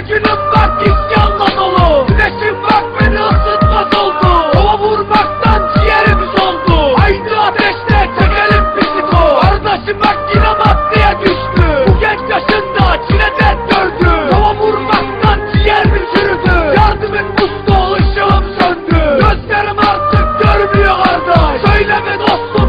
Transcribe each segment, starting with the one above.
günüm bak isyanla dolu. Güneşim bak beni ısıtmaz oldu. Hava vurmaktan ciğerimiz oldu. Haydi ateşle çekelim psiko Kardeşim bak yine maddeye düştü. Bu genç yaşında çileden gördü Hava vurmaktan ciğerimiz çürüdü Yardım et musta ışığım söndü. Gözlerim artık görmüyor kardeş. Söyleme dostum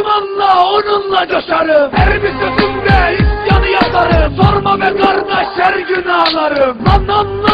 dumanla onunla coşarım. Her bir sözümde isyanı yazarım. Sorma be kardeş her gün ağlarım Lan anlamıyor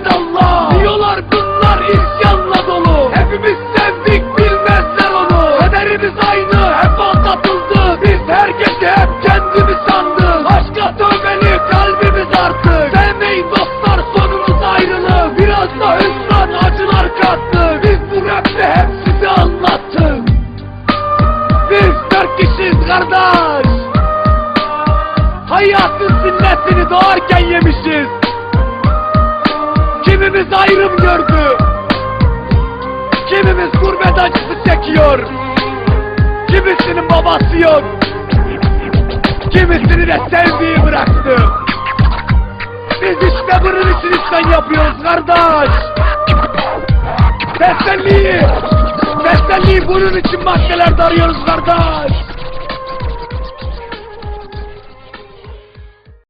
yardım et Allah Diyorlar bunlar isyanla dolu. Hepimiz sevdik bilmezler onu. Kaderimiz aynı hep aldatıldı. Biz herkesi hep kendimiz sandık. Aşka tövbeli kalbimiz artık. Sevmeyin dostlar sonumuz ayrılık. Biraz da hüsran acılar kattı Biz bu rapte hep size anlattık. Biz dört kişiyiz kardeş. Hayatın sünnetini doğarken yemişiz Kimimiz ayrım gördü. Kimimiz gurbet acısı çekiyor. Kimisinin babası yok. Kimisini de sevdiği bıraktı. Biz işte bunun için işten yapıyoruz kardeş. Teselliyi Teselliyi bunun için maddelerde arıyoruz kardeş